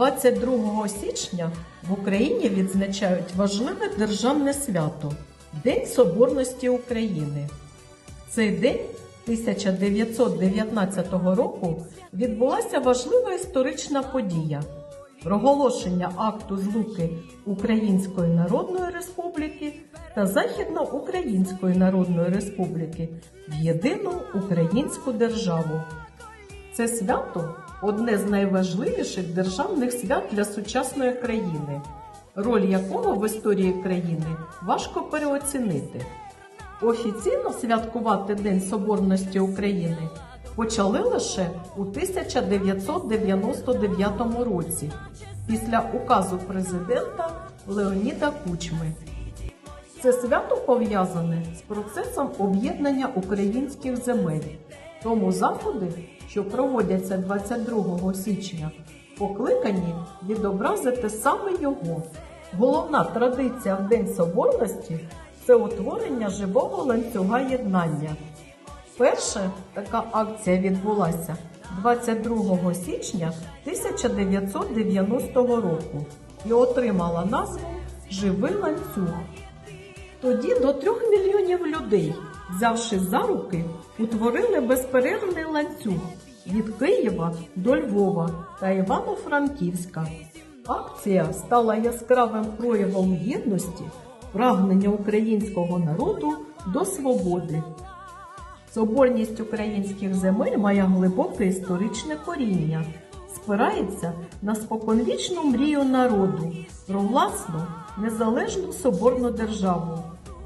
22 січня в Україні відзначають важливе державне свято День Соборності України. В цей день 1919 року відбулася важлива історична подія проголошення акту злуки Української Народної Республіки та Західноукраїнської Народної Республіки в єдину українську державу. Це свято одне з найважливіших державних свят для сучасної країни, роль якого в історії країни важко переоцінити. Офіційно святкувати День Соборності України почали лише у 1999 році після указу президента Леоніда Кучми. Це свято пов'язане з процесом об'єднання українських земель. Тому заходи, що проводяться 22 січня, покликані відобразити саме його. Головна традиція в День Соборності це утворення живого ланцюга єднання. Перша така акція відбулася 22 січня 1990 року і отримала назву Живий ланцюг. Тоді до трьох мільйонів людей, взявши за руки, утворили безперервний ланцюг від Києва до Львова та Івано-Франківська. Акція стала яскравим проявом єдності, прагнення українського народу до свободи. Соборність українських земель має глибоке історичне коріння, спирається на споконвічну мрію народу про власну незалежну соборну державу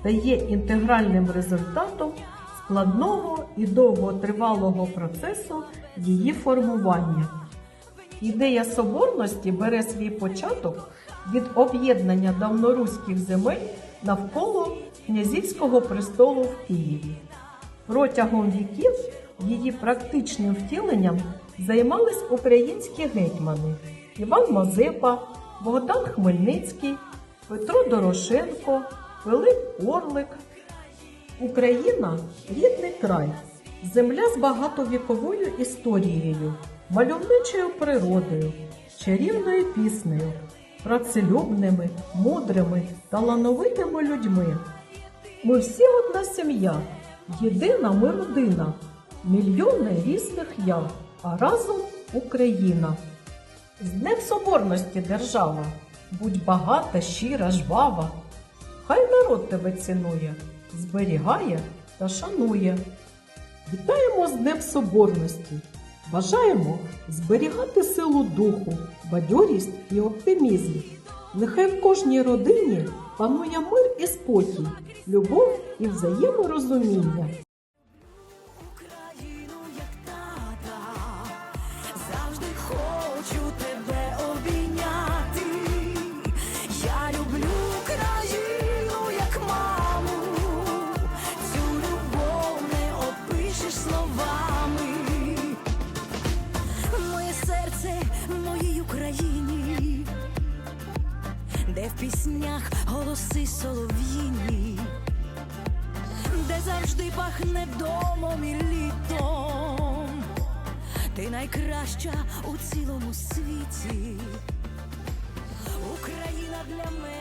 та є інтегральним результатом складного і довготривалого процесу її формування. Ідея соборності бере свій початок від об'єднання давноруських земель навколо князівського престолу в Києві. Протягом віків її практичним втіленням займались українські гетьмани Іван Мазепа, Богдан Хмельницький, Петро Дорошенко, Пилип Орлик. Україна рідний край, земля з багатовіковою історією, мальовничою природою, чарівною піснею, працелюбними, мудрими, талановитими людьми. Ми всі одна сім'я, єдина ми родина, мільйони різних я, а разом Україна. З Днем Соборності держава, будь багата, щира, жвава. Народ тебе цінує, зберігає та шанує. Вітаємо з Днем Соборності! Бажаємо зберігати силу духу, бадьорість і оптимізм. Нехай в кожній родині панує мир і спокій, любов і взаєморозуміння. Де в піснях голоси солов'їні де завжди пахне домом і літом. Ти найкраща у цілому світі. Україна для мене.